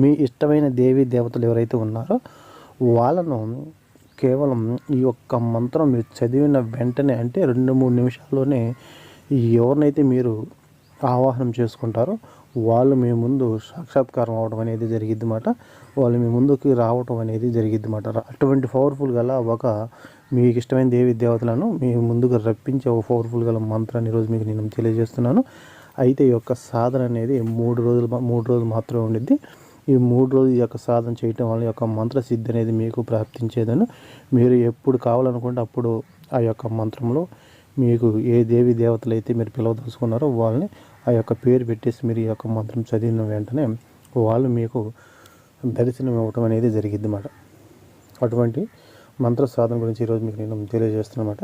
మీ ఇష్టమైన దేవీ దేవతలు ఎవరైతే ఉన్నారో వాళ్ళను కేవలం ఈ యొక్క మంత్రం మీరు చదివిన వెంటనే అంటే రెండు మూడు నిమిషాల్లోనే ఎవరినైతే మీరు ఆవాహనం చేసుకుంటారో వాళ్ళు మీ ముందు సాక్షాత్కారం అవడం అనేది జరిగిద్ది మాట వాళ్ళు మీ ముందుకి రావటం అనేది జరిగిద్ది మాట అటువంటి పవర్ఫుల్ గల ఒక మీకు ఇష్టమైన దేవి దేవతలను మీ ముందుకు రప్పించే ఒక పవర్ఫుల్ గల మంత్రాన్ని ఈరోజు మీకు నేను తెలియజేస్తున్నాను. అయితే ఈ యొక్క సాధన అనేది మూడు రోజులు మూడు రోజులు మాత్రమే ఉండిద్ది. ఈ మూడు రోజులు ఈ యొక్క సాధన చేయటం వల్ల ఈ యొక్క మంత్రసిద్ధి అనేది మీకు ప్రాప్తించేదని. మీరు ఎప్పుడు కావాలనుకుంటే అప్పుడు ఆ యొక్క మంత్రంలో మీకు ఏ దేవి దేవతలు అయితే మీరు పిలవదలుచుకున్నారో వాళ్ళని ఆ యొక్క పేరు పెట్టేసి మీరు ఈ యొక్క మంత్రం చదివిన వెంటనే వాళ్ళు మీకు దర్శనం ఇవ్వటం అనేది జరిగిద్ది అన్నమాట అటువంటి మంత్ర సాధన గురించి ఈరోజు మీకు నేను తెలియజేస్తున్నమాట.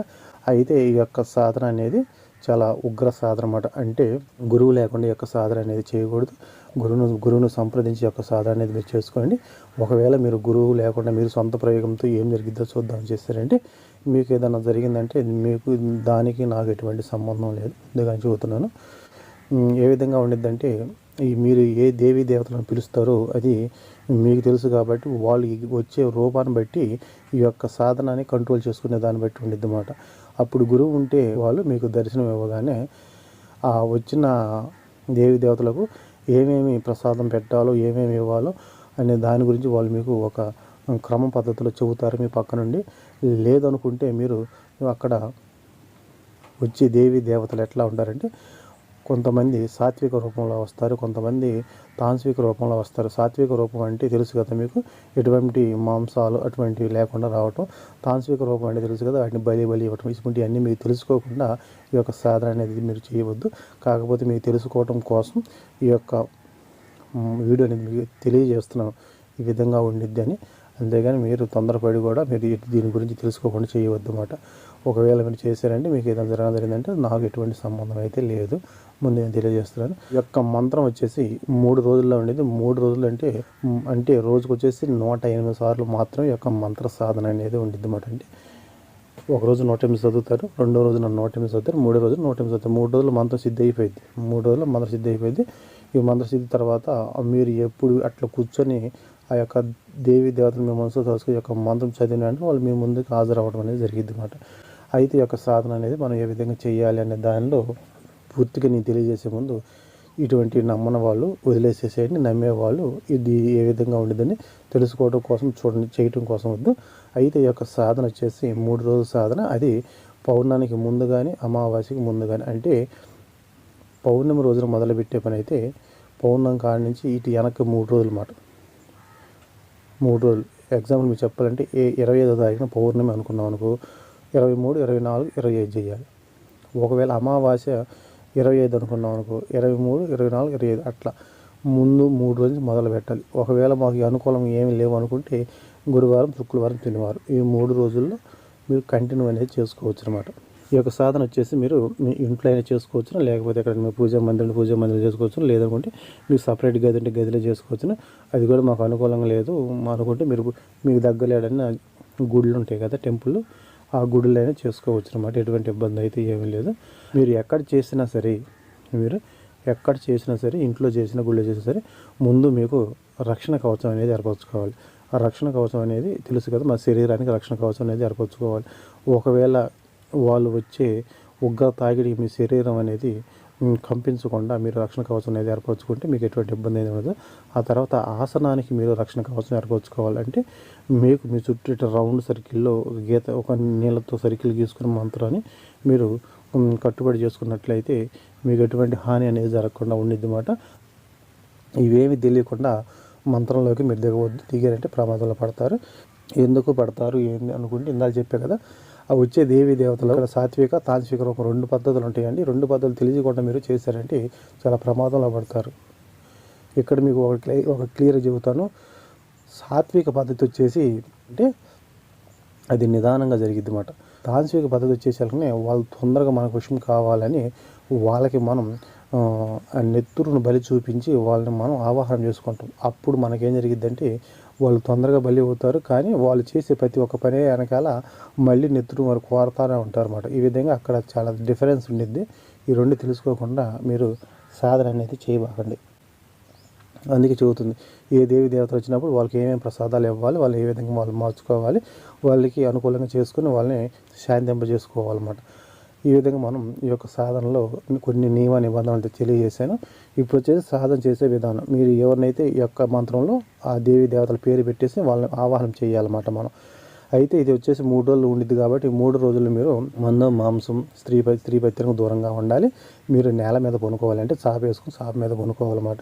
అయితే ఈ యొక్క సాధన అనేది చాలా ఉగ్ర సాధన అన్నమాట. అంటే గురువు లేకుండా యొక్క సాధన అనేది చేయకూడదు. గురువును గురువును సంప్రదించి యొక్క సాధన అనేది మీరు చేసుకోండి. ఒకవేళ మీరు గురువు లేకుండా మీరు సొంత ప్రయోగంతో ఏం జరిగిద్దో చూద్దాం చేస్తారంటే మీకు ఏదైనా జరిగిందంటే మీకు దానికి నాకు ఎటువంటి సంబంధం లేదు. అందుకని చెబుతున్నాను. ఏ విధంగా ఉండిద్దంటే ఈ మీరు ఏ దేవి దేవతలను పిలుస్తారో అది మీకు తెలుసు కాబట్టి వాళ్ళు వచ్చే రూపాన్ని బట్టి ఈ యొక్క సాధనాన్ని కంట్రోల్ చేసుకునే దాన్ని బట్టి ఉండిద్ది అన్నమాట అప్పుడు గురువు ఉంటే వాళ్ళు మీకు దర్శనం ఇవ్వగానే ఆ వచ్చిన దేవి దేవతలకు ఏమేమి ప్రసాదం పెట్టాలో ఏమేమి ఇవ్వాలో అనే దాని గురించి వాళ్ళు మీకు ఒక క్రమ పద్ధతిలో చెబుతారు మీ పక్క నుండి. లేదనుకుంటే మీరు అక్కడ వచ్చే దేవి దేవతలు ఎట్లా ఉంటారంటే కొంతమంది సాత్విక రూపంలో వస్తారు కొంతమంది తాంత్విక రూపంలో వస్తారు. సాత్విక రూపం అంటే తెలుసు కదా మీకు ఎటువంటి మాంసాలు అటువంటివి లేకుండా రావటం. తాంత్విక రూపం అంటే తెలుసు కదా వాటిని బలి బలి ఇవ్వటం. ఇటువంటి అన్నీ మీకు తెలుసుకోకుండా ఈ యొక్క సాధన అనేది మీరు చేయవద్దు. కాకపోతే మీకు తెలుసుకోవటం కోసం ఈ యొక్క వీడియో అనేది మీకు తెలియజేస్తున్నాను. ఈ విధంగా ఉండిద్ది అని. అంతేగాని మీరు తొందరపడి కూడా మీరు దీని గురించి తెలుసుకోకుండా చేయవద్దు అన్నమాట. ఒకవేళ మీరు చేశారంటే మీకు ఏదైనా జరగడం జరిగిందంటే నాకు ఎటువంటి సంబంధం అయితే లేదు. ముందు నేను తెలియజేస్తున్నాను. యొక్క మంత్రం వచ్చేసి మూడు రోజుల్లో ఉండేది. మూడు రోజులు అంటే అంటే రోజుకు వచ్చేసి నూట ఎనిమిది సార్లు మాత్రం యొక్క మంత్ర సాధన అనేది ఉండిద్ది అన్నమాట. అంటే ఒక రోజు నూట ఎనిమిది చదువుతారు రెండో రోజు నూట ఎనిమిది చదువుతారు మూడో రోజు నూట ఎనిమిది చదువుతారు. మూడు రోజులు మంత్రం సిద్ధి అయిపోయింది. మూడు రోజులు మంత్రం సిద్ధి అయిపోయింది. ఈ మంత్రసిద్ధి తర్వాత మీరు ఎప్పుడు అట్లా కూర్చొని ఆ యొక్క దేవి దేవతలు మీ మనసులో తలుసుకుని యొక్క మంత్రం చదివిన వెంటనే వాళ్ళు మీ ముందుకు హాజరవ్వడం అనేది జరిగింది అనమాట అయితే ఈ యొక్క సాధన అనేది మనం ఏ విధంగా చేయాలి అనే దానిలో పూర్తిగా నేను తెలియజేసే ముందు ఇటువంటి నమ్మని వాళ్ళు వదిలేసేసేయండి నమ్మే వాళ్ళు ఇది ఏ విధంగా ఉండేదని తెలుసుకోవడం కోసం చూడండి చేయటం కోసం వద్దు. అయితే ఈ యొక్క సాధన వచ్చేసి మూడు రోజుల సాధన. అది పౌర్ణానికి ముందు కానీ అమావాస్యకి ముందు కానీ అంటే పౌర్ణమి రోజున మొదలుపెట్టే పని అయితే పౌర్ణం కాడ నుంచి ఇటు వెనక్కి మూడు రోజులు మాట మూడు రోజులు. ఎగ్జాంపుల్ మీరు చెప్పాలంటే ఏ ఇరవై ఐదో తారీఖున పౌర్ణమి అనుకున్నాం అనుకో ఇరవై మూడు ఇరవై నాలుగు ఇరవై ఐదు చేయాలి. ఒకవేళ అమావాస్య ఇరవై ఐదు అనుకున్నాం అనుకో ఇరవై మూడు ఇరవై నాలుగు ఇరవై ఐదు అట్లా ముందు మూడు రోజులు మొదలు పెట్టాలి. ఒకవేళ మాకు అనుకూలం ఏమి లేవు అనుకుంటే గురువారం శుక్రవారం శనివారం ఈ మూడు రోజుల్లో మీరు కంటిన్యూ అనేది చేసుకోవచ్చు అనమాట ఈ యొక్క సాధన వచ్చేసి మీరు మీ ఇంట్లో అయినా చేసుకోవచ్చును? లేకపోతే ఎక్కడ మీ పూజా మందిరం పూజా మందిరం చేసుకోవచ్చు లేదనుకుంటే మీకు సపరేట్ గది అంటే గదిలో చేసుకోవచ్చును? అది కూడా మాకు అనుకూలంగా లేదు. అనుకుంటే మీరు మీకు దగ్గరలేడని గుళ్ళు ఉంటాయి కదా టెంపుల్ ఆ గుడిలో అయినా చేసుకోవచ్చు అనమాట ఎటువంటి ఇబ్బంది అయితే ఏమీ లేదు. మీరు ఎక్కడ చేసినా సరే మీరు ఎక్కడ చేసినా సరే ఇంట్లో చేసిన గుళ్ళో చేసినా సరే ముందు మీకు రక్షణ కవచం అనేది ఏర్పరచుకోవాలి. ఆ రక్షణ కవచం అనేది తెలుసు కదా మన శరీరానికి రక్షణ కవచం అనేది ఏర్పరచుకోవాలి. ఒకవేళ వాళ్ళు వచ్చే ఉగ్గా తాగిడి మీ శరీరం అనేది కంపించకుండా మీరు రక్షణ కవచం అనేది ఏర్పరచుకుంటే మీకు ఎటువంటి ఇబ్బంది అనేది ఉండదు. ఆ తర్వాత ఆసనానికి మీరు రక్షణ కవచం ఏర్పరచుకోవాలంటే మీకు మీ చుట్టూ రౌండ్ సర్కిల్లో గీత ఒక నీళ్ళతో సర్కిల్ గీసుకున్న మంత్రాన్ని మీరు కట్టుబడి చేసుకున్నట్లయితే మీకు ఎటువంటి హాని అనేది జరగకుండా ఉండిద్ది మాట ఇవేమి తెలియకుండా మంత్రంలోకి మీరు దిగవద్దు. దిగారంటే ప్రమాదంలో పడతారు. ఎందుకు పడతారు ఏంది అనుకుంటే ఇందాక చెప్పే కదా ఆ వచ్చే దేవి దేవతలు సాత్విక తాంత్విక రూపం రెండు పద్ధతులు ఉంటాయండి. రెండు పద్ధతులు తెలియకుండా మీరు చేశారంటే చాలా ప్రమాదంలో పడతారు. ఇక్కడ మీకు ఒక ఒక క్లియర్ చెబుతాను. సాత్విక పద్ధతి వచ్చేసి అంటే అది నిదానంగా జరిగిద్ది అన్నమాట తాంత్విక పద్ధతి వచ్చేసరికి వాళ్ళు తొందరగా మనకు విషయం కావాలని వాళ్ళకి మనం నెత్తురును బలి చూపించి వాళ్ళని మనం ఆవాహనం చేసుకుంటాం. అప్పుడు మనకేం జరిగిద్దంటే వాళ్ళు తొందరగా బలి అవుతారు. కానీ వాళ్ళు చేసే ప్రతి ఒక్క పని వెనకాల మళ్ళీ నెత్తురు వారు కోరుతానే ఉంటారు అన్నమాట ఈ విధంగా అక్కడ చాలా డిఫరెన్స్ ఉండిద్ది. ఈ రెండు తెలుసుకోకుండా మీరు సాధన అనేది చేయబాకండి. అందుకే చెబుతుంది ఏ దేవి దేవత వచ్చినప్పుడు వాళ్ళకి ఏమేమి ప్రసాదాలు ఇవ్వాలి వాళ్ళు ఏ విధంగా వాళ్ళు మార్చుకోవాలి వాళ్ళకి అనుకూలంగా చేసుకుని వాళ్ళని శాంతింప చేసుకోవాలన్నమాట ఈ విధంగా మనం ఈ యొక్క సాధనలో కొన్ని నియమ నిబంధనలు తెలియజేశాను. ఇప్పుడు వచ్చేసి సాధన చేసే విధానం. మీరు ఎవరినైతే ఈ యొక్క మంత్రంలో ఆ దేవి దేవతల పేరు పెట్టేసి వాళ్ళని ఆవాహనం చేయాలన్నమాట మనం. అయితే ఇది వచ్చేసి మూడు రోజులు ఉండిద్ది కాబట్టి మూడు రోజులు మీరు మందం మాంసం స్త్రీ పై స్త్రీ పత్రికకు దూరంగా ఉండాలి. మీరు నేల మీద పనుకోవాలి అంటే చాప వేసుకుని చాప మీద పనుకోవాలన్నమాట.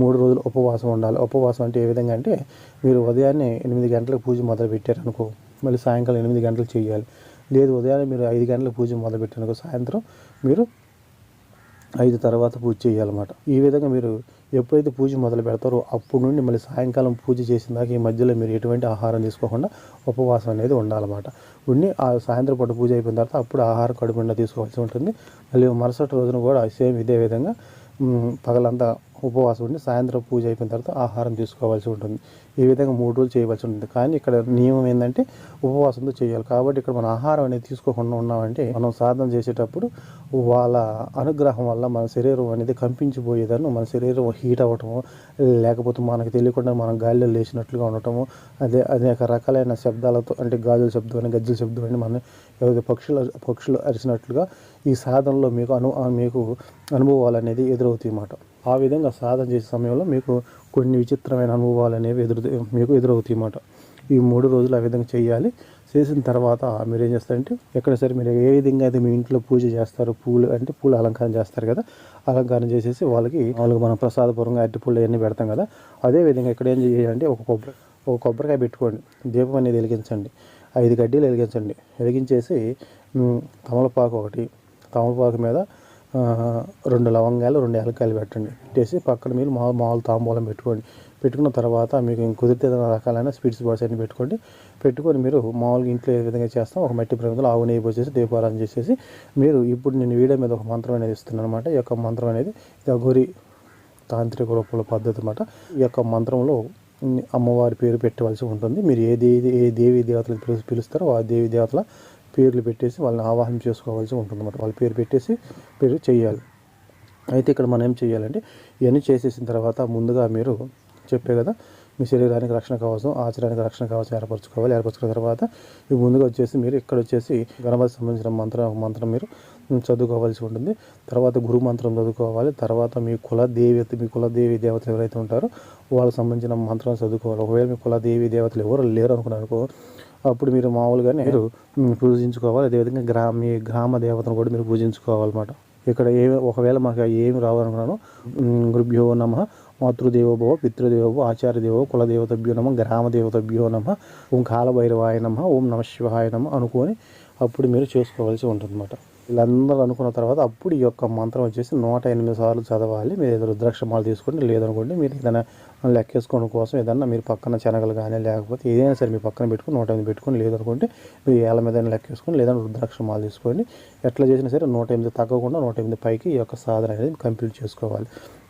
మూడు రోజులు ఉపవాసం ఉండాలి. ఉపవాసం అంటే ఏ విధంగా అంటే మీరు ఉదయాన్నే ఎనిమిది గంటలకు పూజ మొదలు పెట్టారనుకో మళ్ళీ సాయంకాలం ఎనిమిది గంటలకు చేయాలి. లేదు ఉదయాన్నే మీరు ఐదు గంటలకు పూజ మొదలు సాయంత్రం మీరు ఐదు తర్వాత పూజ చేయాలన్నమాట. ఈ విధంగా మీరు ఎప్పుడైతే పూజ మొదలు పెడతారో అప్పుడు నుండి మళ్ళీ సాయంకాలం పూజ చేసిన దాకా ఈ మధ్యలో మీరు ఎటువంటి ఆహారం తీసుకోకుండా ఉపవాసం అనేది ఉండాలన్నమాట. ఉండి ఆ సాయంత్రం పూట పూజ అయిపోయిన తర్వాత అప్పుడు ఆహారం కడుపుండా తీసుకోవాల్సి ఉంటుంది. మళ్ళీ మరుసటి రోజున కూడా సేమ్ ఇదే విధంగా పగలంతా ఉపవాసం ఉండి సాయంత్రం పూజ అయిపోయిన తర్వాత ఆహారం తీసుకోవాల్సి ఉంటుంది. ఈ విధంగా మూడు రోజులు చేయవలసి ఉంటుంది. కానీ ఇక్కడ నియమం ఏంటంటే ఉపవాసంతో చేయాలి. కాబట్టి ఇక్కడ మన ఆహారం అనేది తీసుకోకుండా ఉన్నామంటే మనం సాధన చేసేటప్పుడు వాళ్ళ అనుగ్రహం వల్ల మన శరీరం అనేది కంపించిపోయేదాన్ని మన శరీరం హీట్ అవ్వటము లేకపోతే మనకు తెలియకుండా మనం గాలిలో లేచినట్లుగా ఉండటము అదే అనేక రకాలైన శబ్దాలతో అంటే గాజుల శబ్దం అని గజ్జల శబ్దం అని మన ఏదైతే పక్షులు పక్షులు అరిచినట్లుగా ఈ సాధనలో మీకు అను మీకు అనుభవాలు అనేది ఎదురవుతాయి అన్నమాట. ఆ విధంగా సాధన చేసే సమయంలో మీకు కొన్ని విచిత్రమైన అనుభవాలు అనేవి ఎదురు మీకు ఎదురవుతాయి అన్నమాట. ఈ మూడు రోజులు ఆ విధంగా చేయాలి. చేసిన తర్వాత మీరు ఏం చేస్తారంటే ఎక్కడ సరే మీరు ఏ విధంగా అయితే మీ ఇంట్లో పూజ చేస్తారు పూలు అంటే పూలు అలంకారం చేస్తారు కదా అలంకారం చేసేసి వాళ్ళకి వాళ్ళకి మనం ప్రసాదపూర్వంగా అరటి పూలు అవన్నీ పెడతాం కదా అదే విధంగా ఇక్కడ ఏం చేయాలంటే ఒక కొబ్బరి ఒక కొబ్బరికాయ పెట్టుకోండి. దీపం అనేది వెలిగించండి. ఐదు గడ్డీలు వెలిగించండి. వెలిగించేసి తమలపాకు ఒకటి తమలపాకు మీద రెండు లవంగాలు రెండు యాలకాయలు పెట్టండి. పెట్టేసి పక్కన మీరు మా మామూలు తాంబూలం పెట్టుకోండి. పెట్టుకున్న తర్వాత మీకు కుదిరితే ఏదైనా రకాలైన స్వీట్స్ బాక్స్ అన్ని పెట్టుకోండి. పెట్టుకొని మీరు మామూలుగా ఇంట్లో ఏ విధంగా చేస్తాం ఒక మట్టి ప్రమిదలో ఆవు నెయ్యి పోసేసి దీపారాధన చేసేసి మీరు ఇప్పుడు నేను వీడియో మీద ఒక మంత్రం అనేది ఇస్తున్నాను అనమాట ఈ యొక్క మంత్రం అనేది ఇది అఘోరి తాంత్రిక రూపంలో పద్ధతి అనమాట ఈ యొక్క మంత్రంలో అమ్మవారి పేరు పెట్టవలసి ఉంటుంది. మీరు ఏ దేవి ఏ దేవి దేవతలు పిలు పిలుస్తారో ఆ దేవి దేవతల పేర్లు పెట్టేసి వాళ్ళని ఆవాహనం చేసుకోవాల్సి ఉంటుందన్నమాట. వాళ్ళ పేరు పెట్టేసి పేరు చేయాలి అయితే ఇక్కడ మనం ఏం చేయాలంటే ఇవన్నీ చేసేసిన తర్వాత ముందుగా మీరు చెప్పే కదా మీ శరీరానికి రక్షణ కావచ్చు ఆచరణకి రక్షణ కావచ్చు ఏర్పరచుకోవాలి. ఏర్పరచుకున్న తర్వాత ఇవి ముందుగా వచ్చేసి మీరు ఇక్కడ వచ్చేసి గణపతి సంబంధించిన మంత్రం మంత్రం మీరు చదువుకోవాల్సి ఉంటుంది. తర్వాత గురు మంత్రం చదువుకోవాలి. తర్వాత మీ కుల దేవత మీ కుల దేవి దేవతలు ఎవరైతే ఉంటారో వాళ్ళకి సంబంధించిన మంత్రం చదువుకోవాలి. ఒకవేళ మీ కుల దేవి దేవతలు ఎవరు లేరు అనుకున్నారనుకో అప్పుడు మీరు మామూలుగానే మీరు పూజించుకోవాలి. అదేవిధంగా గ్రామ మీ గ్రామ దేవతను కూడా మీరు పూజించుకోవాలన్నమాట. ఇక్కడ ఏ ఒకవేళ మాకు ఏమి రావాలనుకున్నాను గురుభ్యో నమ మాతృదేవోభవ పితృదేవోభవ ఆచార్యదేవో కులదేవతభ్యో నమ గ్రామ దేవతభ్యో నమ ఓం కాలభైరవాయ నమ ఓం నమ శివాయ నమ అనుకొని అప్పుడు మీరు చేసుకోవాల్సి ఉంటుందన్నమాట. వీళ్ళందరూ అనుకున్న తర్వాత అప్పుడు ఈ యొక్క మంత్రం వచ్చేసి నూట ఎనిమిది సార్లు చదవాలి. మీరు ఏదో రుద్రాక్షమాలు తీసుకోండి లేదనుకోండి మీరు ఏదైనా లెక్కేసుకోవడం కోసం ఏదన్నా మీరు పక్కన శనగలు కానీ లేకపోతే ఏదైనా సరే మీ పక్కన పెట్టుకుని నూట ఎనిమిది పెట్టుకొని లేదనుకుంటే మీరు ఏళ్ళ మీద లెక్కేసుకొని లేదంటే రుద్రాక్ష మాలు తీసుకోండి. ఎట్లా చేసినా సరే నూట ఎనిమిది తగ్గకుండా నూట ఎనిమిది పైకి ఈ యొక్క సాధన అనేది కంప్లీట్ చేసుకోవాలి.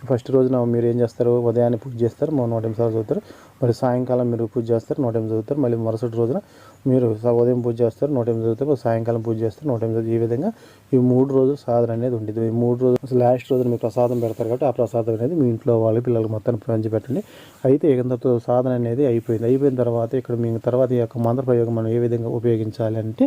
ఫస్ట్ రోజున మీరు ఏం చేస్తారు? ఉదయాన్నే పూజ చేస్తారు నూట ఎనిమిది సార్లు చదువుతారు. మరి సాయంకాలం మీరు పూజ చేస్తారు నూట ఎనిమిది చదువుతారు. మళ్ళీ మరుసటి రోజున మీరు ఉదయం పూజ చేస్తారు నూట ఎనిమిది చదువుతారు. సాయంకాలం పూజ చేస్తారు నూట ఎనిమిది ఈ విధంగా ఈ మూడు రోజులు సాధన అనేది ఉంటుంది ఈ మూడు రోజులు లాస్ట్ రోజున మీరు ప్రసాదం పెడతారు కాబట్టి ఆ ప్రసాదం అనేది మీ ఇంట్లో వాళ్ళు పిల్లలకు మొత్తం పంచి పెట్టండి అయితే ఇక ఇంతతో సాధన అనేది అయిపోయింది. అయిపోయిన తర్వాత ఇక్కడ మీ తర్వాత ఈ యొక్క మంత్ర ప్రయోగం మనం ఏ విధంగా ఉపయోగించాలి అంటే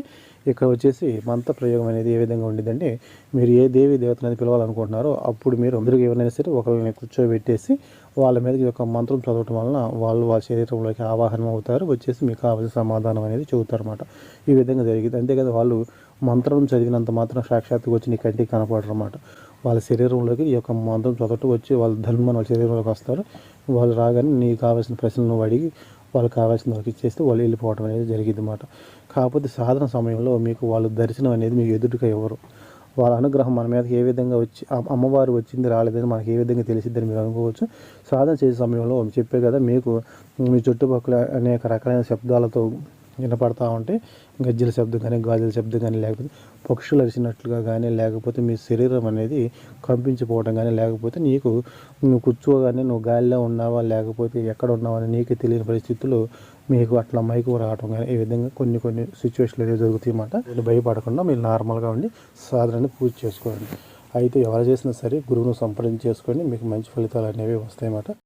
ఇక్కడ వచ్చేసి మంత్ర ప్రయోగం అనేది ఏ విధంగా ఉండిద్దంటే మీరు ఏ దేవి దేవత అనేది పిలవాలనుకుంటున్నారో అప్పుడు మీరు అందరికి ఎవరైనా సరే ఒకరిని కూర్చోబెట్టేసి వాళ్ళ మీద ఈ యొక్క మంత్రం చదవటం వలన వాళ్ళు వాళ్ళ శరీరంలోకి ఆవాహనం అవుతారు. వచ్చేసి మీకు కావాల్సిన సమాధానం అనేది చెబుతారు అనమాట ఈ విధంగా జరిగింది. అంతేకాదు వాళ్ళు మంత్రం చదివినంత మాత్రం సాక్షాత్తుగా వచ్చి నీ కంటికి కనపడరు అనమాట వాళ్ళ శరీరంలోకి ఈ యొక్క మంత్రం చదవటం వచ్చి వాళ్ళ ధర్మం వాళ్ళ శరీరంలోకి వస్తారు. వాళ్ళు రాగానే నీకు కావాల్సిన ప్రశ్నలు నువ్వు అడిగి వాళ్ళకి కావాల్సిన వరకు ఇచ్చేస్తే వాళ్ళు వెళ్ళిపోవడం అనేది జరిగింది అనమాట కాకపోతే సాధన సమయంలో మీకు వాళ్ళు దర్శనం అనేది మీకు ఎదుటిగా ఎవరు? వాళ్ళ అనుగ్రహం మన మీద ఏ విధంగా వచ్చి అమ్మవారు వచ్చింది రాలేదని మనకి ఏ విధంగా తెలిసిద్దని మీరు అనుకోవచ్చు. సాధన చేసే సమయంలో చెప్పే కదా మీకు మీ చుట్టుపక్కల అనేక రకాలైన శబ్దాలతో వినపడతా ఉంటే గజ్జల శబ్దం కానీ గాజుల శబ్దం కానీ లేకపోతే పక్షులు అరిచినట్లుగా కానీ లేకపోతే మీ శరీరం అనేది కంపించిపోవడం కానీ లేకపోతే నీకు నువ్వు కూర్చోగానే నువ్వు గాలిలో ఉన్నావా లేకపోతే ఎక్కడ ఉన్నావా అని నీకే తెలియని పరిస్థితుల్లో మీకు అట్లా మైకు రావటం కానీ ఈ విధంగా కొన్ని కొన్ని సిచ్యువేషన్లు అనేవి జరుగుతాయి అన్నమాట. వీళ్ళు భయపడకుండా మీరు నార్మల్గా ఉండి సాధనని పూజ చేసుకోండి. అయితే ఎవరు చేసినా సరే గురువును సంప్రదించి చేసుకొని మీకు మంచి ఫలితాలు అనేవి వస్తాయి అన్నమాట.